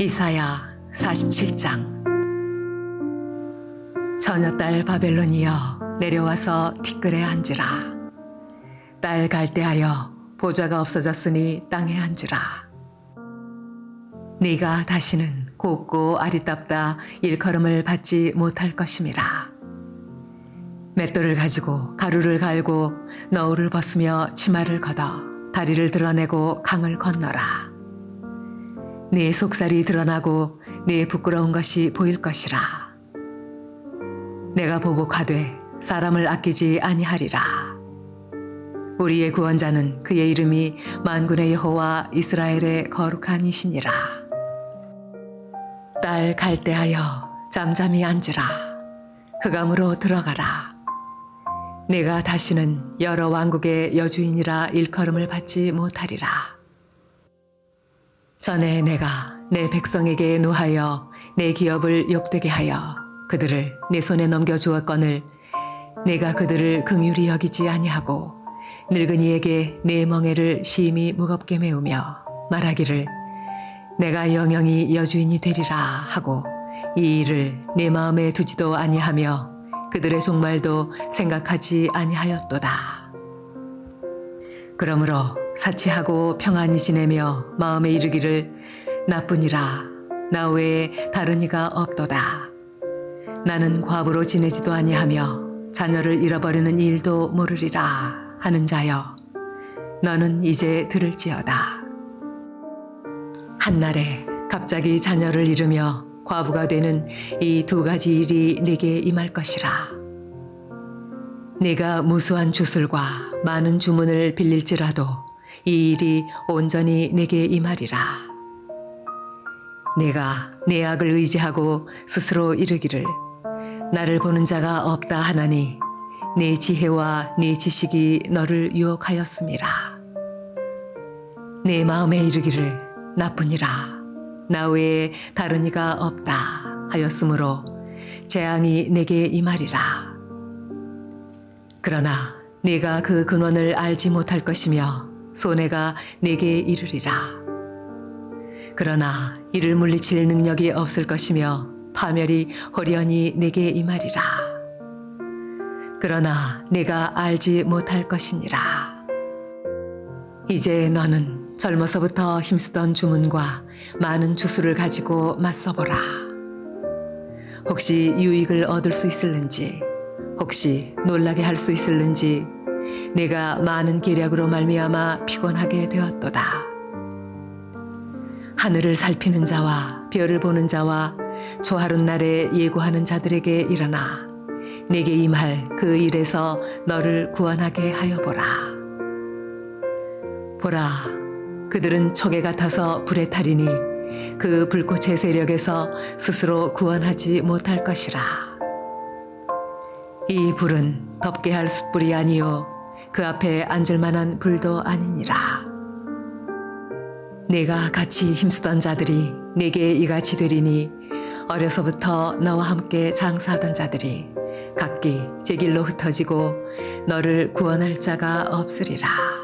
이사야 47장. 처녀 딸 바벨론이여 내려와서 티끌에 앉으라. 딸 갈대하여 보좌가 없어졌으니 땅에 앉으라. 네가 다시는 곱고 아리답다 일컬음을 받지 못할 것임이라. 맷돌을 가지고 가루를 갈고 너울을 벗으며 치마를 걷어 다리를 드러내고 강을 건너라 네 속살이 드러나고 네 부끄러운 것이 보일 것이라. 내가 보복하되 사람을 아끼지 아니하리라. 우리의 구원자는 그의 이름이 만군의 여호와 이스라엘의 거룩한 이시니라. 딸 갈대하여 잠잠히 앉으라. 흑암으로 들어가라. 내가 다시는 여러 왕국의 여주인이라 일컬음을 받지 못하리라. 전에 내가 내 백성에게 노하여 내 기업을 욕되게 하여 그들을 내 손에 넘겨 주었거늘 내가 그들을 긍휼히 여기지 아니하고 늙은이에게 내 멍에를 심히 무겁게 메우며 말하기를 내가 영영이 여주인이 되리라 하고 이 일을 내 마음에 두지도 아니하며 그들의 종말도 생각하지 아니하였도다. 그러므로 사치하고 평안히 지내며 마음에 이르기를 나뿐이라 나 외에 다른 이가 없도다. 나는 과부로 지내지도 아니하며 자녀를 잃어버리는 일도 모르리라 하는 자여 너는 이제 들을지어다. 한날에 갑자기 자녀를 잃으며 과부가 되는 이 두 가지 일이 네게 임할 것이라. 네가 무수한 주술과 많은 주문을 빌릴지라도 이 일이 온전히 내게 임하리라. 내가 내 악을 의지하고 스스로 이르기를 나를 보는 자가 없다 하나니 내 지혜와 내 지식이 너를 유혹하였음이라. 내 마음에 이르기를 나뿐이라 나 외에 다른 이가 없다 하였으므로 재앙이 내게 임하리라. 그러나 네가 그 근원을 알지 못할 것이며 손해가 내게 이르리라. 그러나 이를 물리칠 능력이 없을 것이며 파멸이 호련히 내게 임하리라. 그러나 내가 알지 못할 것이니라. 이제 너는 젊어서부터 힘쓰던 주문과 많은 주술을 가지고 맞서보라. 혹시 유익을 얻을 수 있을는지, 혹시 놀라게 할 수 있을는지, 내가 많은 계략으로 말미암아 피곤하게 되었도다. 하늘을 살피는 자와 별을 보는 자와 조하룬 날에 예고하는 자들에게 일어나 내게 임할 그 일에서 너를 구원하게 하여 보라. 보라, 그들은 촉에 같아서 불에 타리니 그 불꽃의 세력에서 스스로 구원하지 못할 것이라. 이 불은 덮게 할 숯불이 아니요 그 앞에 앉을 만한 불도 아니니라. 내가 같이 힘쓰던 자들이 내게 이같이 되리니 어려서부터 너와 함께 장사하던 자들이 각기 제 길로 흩어지고 너를 구원할 자가 없으리라.